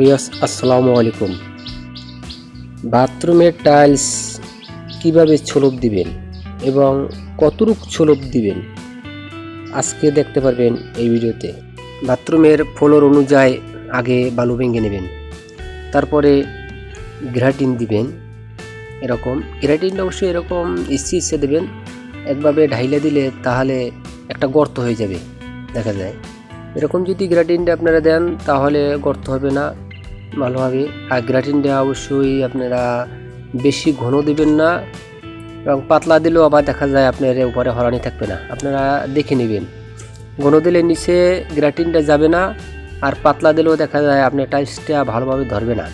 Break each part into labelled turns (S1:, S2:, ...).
S1: বিয়াস আসসালামু আলাইকুম। বাথরুমের টাইলস কীভাবে ছলপ দিবেন এবং কতটুক ছলপ দিবেন? আজকে দেখতে পারবেন এই ভিডিওতে। বাথরুমের ফ্লোর অনুযায়ী আগে বালু ভেঙে নেবেন, তারপরে গ্রাটিন দিবেন, এরকম। গ্রাটিনটা অবশ্যই এরকম ইচ্ছে ইচ্ছে দেবেন, একভাবে ঢাইলে দিলে তাহলে একটা গর্ত হয়ে যাবে, দেখা যায়। এরকম যদি গ্রাটিনটা আপনারা দেন, তাহলে গর্ত হবে না। ভালোভাবে। আর গ্রাটিনটা অবশ্যই আপনারা বেশি ঘন দেবেন না এবং পাতলা দিলেও আবার দেখা যায় আপনার উপরে হরানি থাকবে না। আপনারা দেখে নেবেন। ঘন দিলে নিচে গ্রাটিনটা যাবে না আর পাতলা দিলেও দেখা যায় আপনার টাইসটা ভালোভাবে ধরবে না।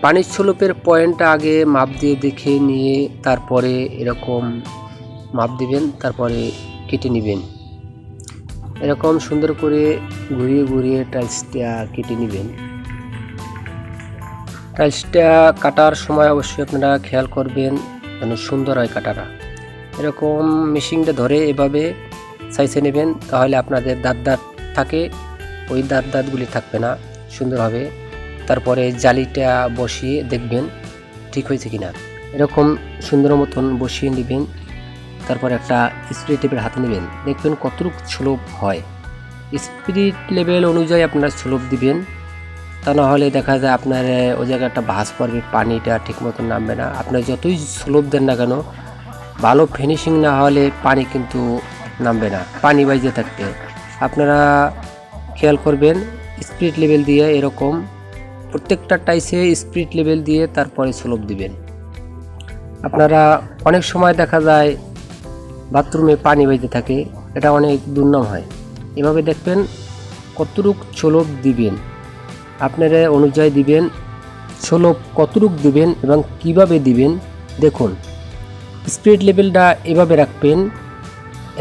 S1: পানির ছলপের পয়েন্টটা আগে মাপ দিয়ে দেখে নিয়ে তারপরে এরকম মাপ দিবেন, তারপরে কেটে নেবেন। এরকম সুন্দর করে ঘুরিয়ে ঘুরিয়ে টাইলসটা কেটে নেবেন। টাইলসটা কাটার সময় অবশ্যই আপনারা খেয়াল করবেন যেন সুন্দর হয় কাটাটা। এরকম মেশিনটা ধরে এভাবে সাইজে নেবেন, তাহলে আপনাদের দাঁত দাঁত থাকে, ওই দাঁত দাঁতগুলি থাকবে না, সুন্দর হবে। তারপরে জালিটা বসিয়ে দেখবেন ঠিক হয়েছে কিনা। এরকম সুন্দর মতন বসিয়ে নেবেন। তারপর একটা স্পিরিট টেপের হাতে নেবেন। দেখবেন কতটুকু স্লোপ হয়। স্পিরিট লেভেল অনুযায়ী আপনারা স্লোপ দিবেন। তা না হলে দেখা যায় আপনার ওই জায়গায় একটা ভাস পড়বে, পানিটা ঠিক মতন নামবে না। আপনার যতই স্লোপ দেন না কেন, ভালো ফিনিশিং না হলে পানি কিন্তু নামবে না, পানি বাইজে থাকবে। আপনারা খেয়াল করবেন স্পিরিট লেভেল দিয়ে এরকম প্রত্যেকটা টাইসে স্পিরিট লেভেল দিয়ে তারপরে স্লোপ দিবেন। আপনারা অনেক সময় দেখা যায় বাথরুমে পানি বাইতে থাকে, এটা অনেক দুর্নাম হয়। এভাবে দেখবেন কতটুক ছোলপ দিবেন, আপনারা অনুযায়ী দিবেন ছোলপ কতটুক দিবেন এবং কীভাবে দিবেন, দেখুন। স্পিরিট লেভেলটা এভাবে রাখবেন,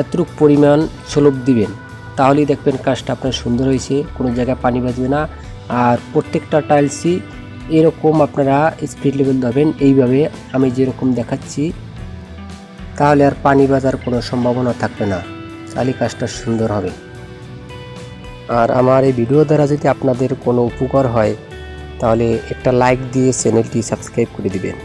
S1: এতটুক পরিমাণ ছোলপ দিবেন। তাহলেই দেখবেন কাজটা আপনার সুন্দর হয়েছে, কোনো জায়গায় পানি বাজবে না। আর প্রত্যেকটা টাইলসই এরকম আপনারা স্পিড লেভেল দেবেন এইভাবে আমি যেরকম দেখাচ্ছি তাহলে আর পানি বাজার কোনো সম্ভাবনা থাকবে না। চালি কাজটা সুন্দর হবে। আর আমার এই ভিডিও দ্বারা যদি আপনাদের কোনো উপকার হয়, তাহলে একটা লাইক দিয়ে চ্যানেলটি সাবস্ক্রাইব করে দিবেন।